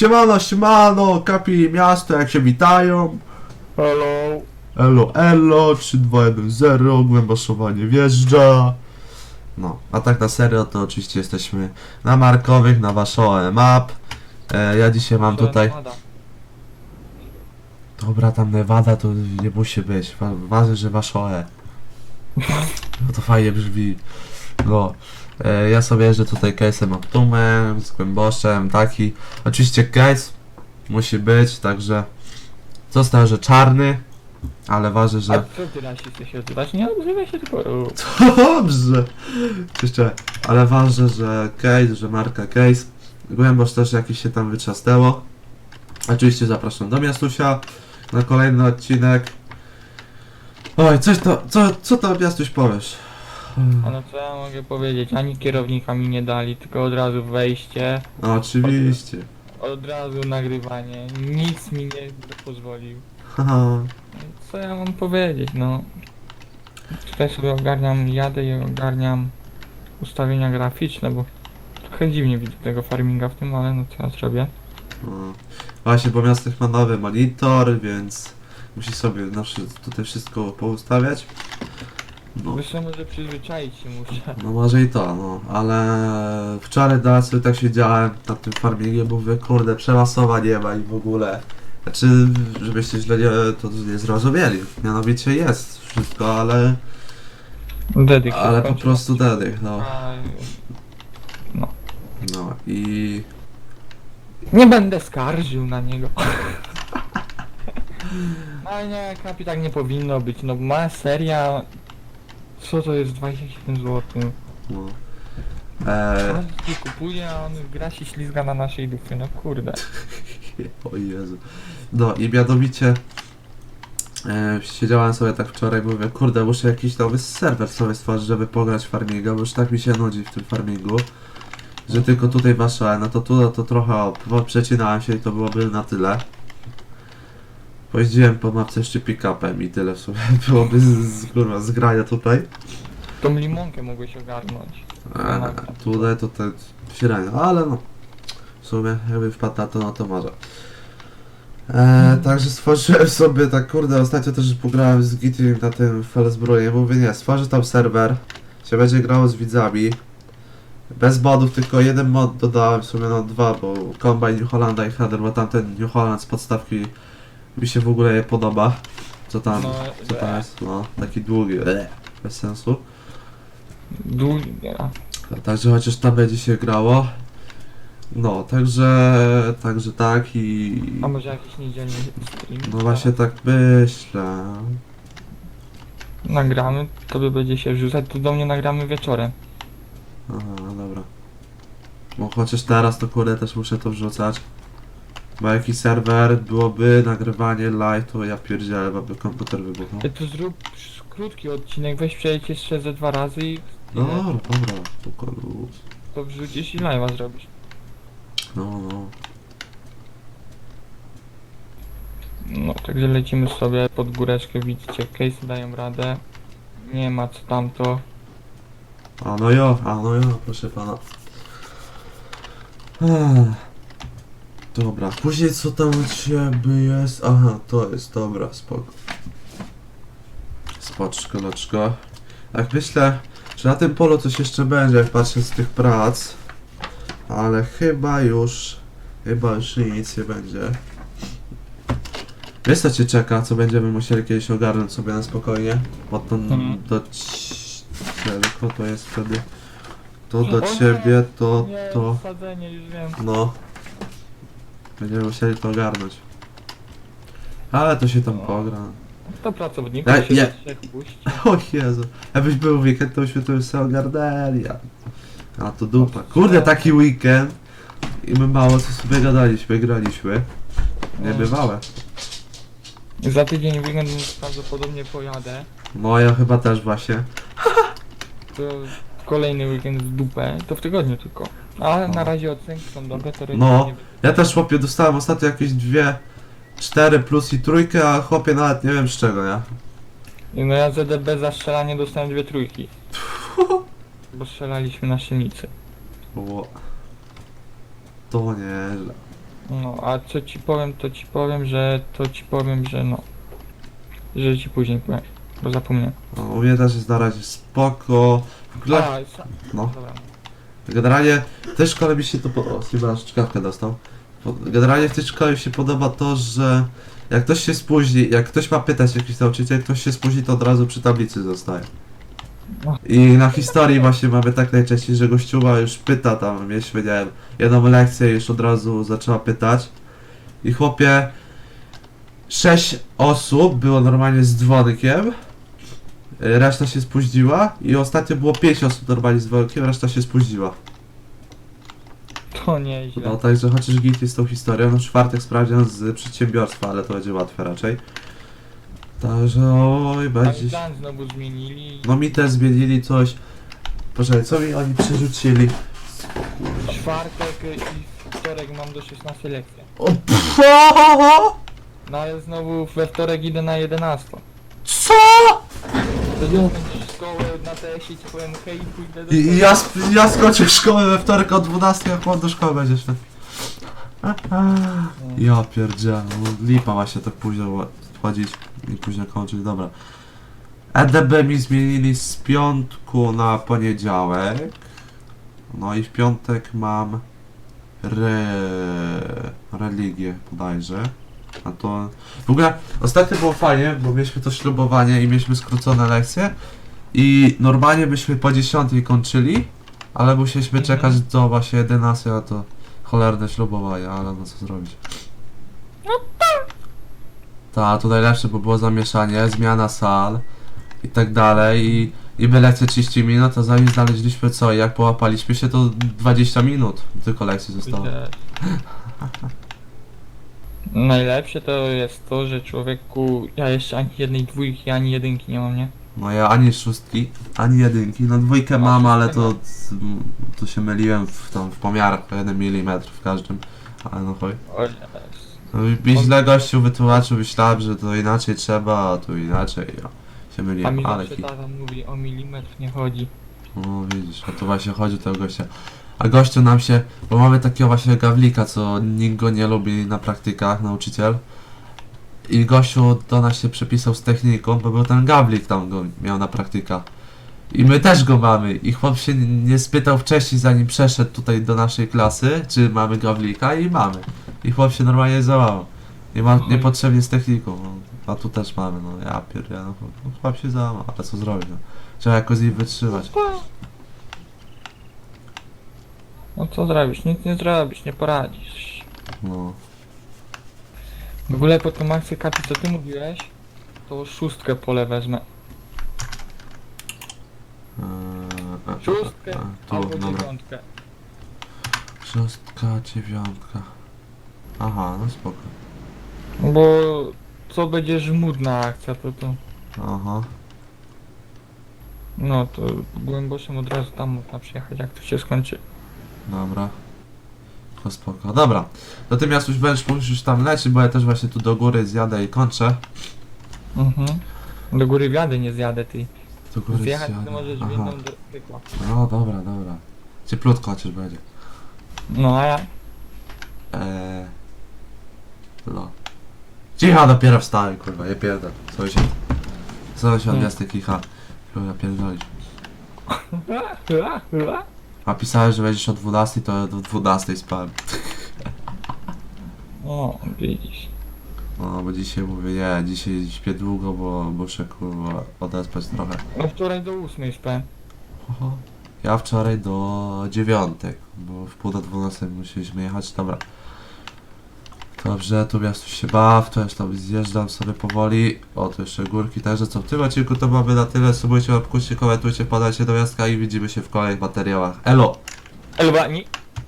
Siemano, siemano, kapi miasto, jak się witają. Hello. Elo, elo, 3, 2, 1, 0, głęboszowanie wjeżdża. No, a tak na serio to oczywiście jesteśmy na Markowych, na Waszoe Map. E, ja dzisiaj mam tutaj... Dobra, tam Nevada to nie musi być. Wa- Ważne, że Waszoe. No to fajnie brzmi. No. E, ja sobie jeżdżę tutaj case'em Optumem, z głęboszem, taki. Oczywiście case musi być, także został, że czarny, ale ważne, A że... co ty rasisty się odzywasz? Nie odzywaj się tylko rób. Dobrze. Jeszcze, ale ważne, że case, że marka case. Głębosz też jakiś się tam wyczasnęło. Oczywiście zapraszam do Miastusia na kolejny odcinek. Oj, coś to, co, co to Miastuś powiesz? A no co ja mogę powiedzieć? Ani kierownika mi nie dali, tylko od razu wejście, No, oczywiście. od razu nagrywanie. Nic mi nie pozwolił. Haha. Co ja mam powiedzieć, no. Tutaj sobie ogarniam, jadę i ogarniam ustawienia graficzne, bo trochę dziwnie widzę tego farminga w tym, ale no co ja zrobię? No. Właśnie, bo Miastych ma nowy monitor, więc musi sobie na wszy- tutaj wszystko poustawiać. No. Wiesz co, może przyzwyczaić się muszę. No może i to, no, ale wczoraj do sobie tak siedziałem na tym farmingie, bo mówię, kurde, przelasowa nie ma i w ogóle. Znaczy, żebyście źle nie, to nie zrozumieli. Mianowicie jest wszystko, ale, Dedyk się ale po skończył. prostu dedych, no. A, No i Nie będę skarżył na niego. Ale nie, kapi tak nie powinno być, no ma seria... Co to jest 27 zł? no. E, Każdy kupuje, a on gra się ślizga na naszej dupie, no kurde. o Jezu. No i mianowicie e, siedziałem sobie tak wczoraj, mówię, kurde, muszę jakiś nowy serwer sobie stworzyć, żeby pograć w farminga, bo już tak mi się nudzi w tym farmingu. Że tylko tutaj waszałem, no to tu no to trochę przecinałem się i to byłoby na tyle. Pojeździłem po mapce jeszcze pick-upem i tyle w sumie byłoby z, z, kurwa, zgrania tutaj. Tą limonkę mogłeś ogarnąć. A, tutaj to tak średnio, ale no. W sumie jakby wpadł na to, no to może. E, także stworzyłem sobie tak, kurde, ostatnio też pograłem z Gitim na tym Felsbronie, mówię nie, stworzę tam serwer, się będzie grało z widzami. Bez modów, tylko jeden mod dodałem, w sumie no dwa, bo Combine New Hollanda i Header, bo tamten New Holland z podstawki mi się w ogóle nie podoba. Co tam, No, co tam jest? No, taki długi, bez sensu. Długi, a, Także chociaż tam będzie się grało. No, także, także tak i... a może jakiś niedzielny stream? No właśnie tak myślę. Nagramy, to by będzie się wrzucać, to do mnie nagramy wieczorem. Aha, dobra. Bo chociaż teraz to kurde też muszę to wrzucać. Bo jakiś serwer byłoby nagrywanie live, to ja pierdzielę, bo by komputer wybuchnął. Ty to zrób krótki odcinek, weź przejdź jeszcze ze dwa razy i No dobra, dobra, spoko, luz. to wrzucisz i live'a zrobisz. No, no. No, także lecimy sobie pod góreczkę, widzicie, case dają radę. Nie ma co tamto. A no jo, a no jo, proszę pana. Ech. Dobra, później co tam u ciebie jest? Aha, to jest, dobra, spoko. Spoczko, loczko. Tak myślę, że na tym polu coś jeszcze będzie, jak patrzę z tych prac. Ale chyba już, chyba już nic nie będzie. Wiesz co cię czeka, co będziemy musieli kiedyś ogarnąć sobie na spokojnie? Bo to Mhm. do ci- tylko to jest wtedy. To do O nie, ciebie, to, Nie, to. wsadzenie, już wiem. No. Będziemy musieli to ogarnąć. Ale to się tam No. pogra. To pracowników Ja- się ja- trzech puści. O Jezu. Jakbyś był w weekend, to byśmy to już sobie ogarnęli. A, a to dupa. Kurde, taki weekend. I my mało co sobie gadaliśmy, graliśmy. Niebywałe. Za tydzień weekend prawdopodobnie pojadę. No ja chyba też właśnie. To kolejny weekend w dupę, to w tygodniu tylko. A No. na razie ocenki są dobre, to No. nie Ja też chłopie dostałem ostatnio jakieś dwie, cztery plus i trójkę, a chłopie nawet nie wiem z czego, nie? No ja ZDB za strzelanie dostałem dwie trójki. Bo strzelaliśmy na silnicy. Było. To nieźle. No, a co ci powiem, to ci powiem, że to ci powiem, że no. Że ci później powiem, bo zapomniałem. No, u mnie też jest na razie spoko. W ogóle, A, sa- no. dobra. Generalnie w tej szkole mi się to podoba. Chyba czkawkę dostał. Po- Generalnie w tej szkole mi się podoba to, że jak ktoś się spóźni, jak ktoś ma pytać jakiś nauczyciel, ktoś się spóźni, to od razu przy tablicy zostaje. I na historii właśnie mamy tak najczęściej, że gościuwa już pyta tam, mieliśmy, nie wiem, jedną lekcję już od razu zaczęła pytać. I chłopie, sześć osób było normalnie z dzwonkiem, reszta się spóźniła i ostatnio było pięć osób normalnie z dzwonkiem, reszta się spóźniła. To nieźle. No także chociaż git jest tą historią, no czwartek sprawdzian z przedsiębiorstwa, ale to będzie łatwe raczej. Także oj, będzie... Dan znowu zmienili. No mi też zmienili coś. Poczekaj, co mi oni przerzucili? Czwartek i wtorek mam do 16 lekcji. O, pff, o, No ale znowu we wtorek idę na 11. Co? To na ci powiem hej pójdę do I, ja, sp- ja skończę szkołę we wtorek o 12, jak on do szkoły będziesz ten. Ja pierdzielę, no lipa właśnie tak późno wchodzić i późno kończyć, dobra. EDB mi zmienili z piątku na poniedziałek. No i w piątek mam re... religię bodajże. A to... W ogóle ostatnio było fajnie, bo mieliśmy to ślubowanie i mieliśmy skrócone lekcje. I normalnie byśmy po 10 kończyli, ale musieliśmy Mhm. czekać do właśnie 11, a to cholerne ślubowanie, ale no co zrobić. Ta, to najlepsze, bo było zamieszanie, zmiana sal i tak dalej i niby lekcja 30 minut, a zanim znaleźliśmy co i jak połapaliśmy się to 20 minut tylko lekcji zostało. Widzę. Najlepsze to jest to, że człowieku, ja jeszcze ani jednej dwójki, ani jedynki nie mam, nie? No ja ani szóstki, ani jedynki, no dwójkę mam, ale to, to się myliłem w, tam, w pomiarach o 1 mm w każdym, ale no chuj. O, jest. No mi źle gościu wytłumaczył, myślałem, że to inaczej trzeba, a tu inaczej, ja się A mi myliłem, ale zawsze ki... tata mówi, o milimetr nie chodzi. No widzisz, o to właśnie chodzi o tego gościa. A gościu nam się, bo mamy takiego właśnie gawlika, co nikt go nie lubi na praktykach, nauczyciel. I gościu do nas się przepisał z techniką, bo był ten gawlik tam go miał na praktykach. I my też go mamy. I chłop się nie spytał wcześniej, zanim przeszedł tutaj do naszej klasy, czy mamy gawlika i mamy. I chłop się normalnie załamał. Nie ma, niepotrzebnie z techniką. A tu też mamy, no ja pierdolę, no, no, się załamał, ale co zrobić, no. Trzeba jakoś nim wytrzymać. No co zrobisz? Nic nie zrobisz, nie poradzisz. No. W ogóle po tą akcję Kapi, co ty mówiłeś, to szóstkę pole wezmę. Eee, e, Szóstkę e, albo tu, dobra. dziewiątkę. Szóstka, dziewiątka. Aha, no spoko. Bo co będzie żmudna akcja, to to... Aha. No to głęboszym od razu tam można przyjechać, jak to się skończy. Dobra. To spoko. Dobra. Natomiast już będziesz musisz tam lecieć, bo ja też właśnie tu do góry zjadę i kończę. Mhm. Do góry wiady nie zjadę ty. Do góry Zjechać zjadę. to możesz w Aha. jedną do. No dobra, dobra. Cieplutko chociaż będzie. No a ja... Eee. No. Cicho, dopiero wstałem, kurwa, nie pierdol. Się Nie. odjazd kicha. Kurwa, pierdolić. A pisałeś, że będziesz o 12, to do 12 spałem. O, widzisz. No, bo dzisiaj mówię, nie, dzisiaj śpię długo, bo muszę kurwa odespać trochę. No wczoraj do ósmej spałem. Oho. Ja wczoraj do dziewiątek, bo w pół do 12 musieliśmy jechać, dobra. Dobrze, tu miasto się baw, to już tam zjeżdżam sobie powoli. O, tu jeszcze górki, także co, w tym odcinku to mamy na tyle. Subujcie, łapkujcie, komentujcie, podajcie do miastka i widzimy się w kolejnych materiałach. Elo! Elbani.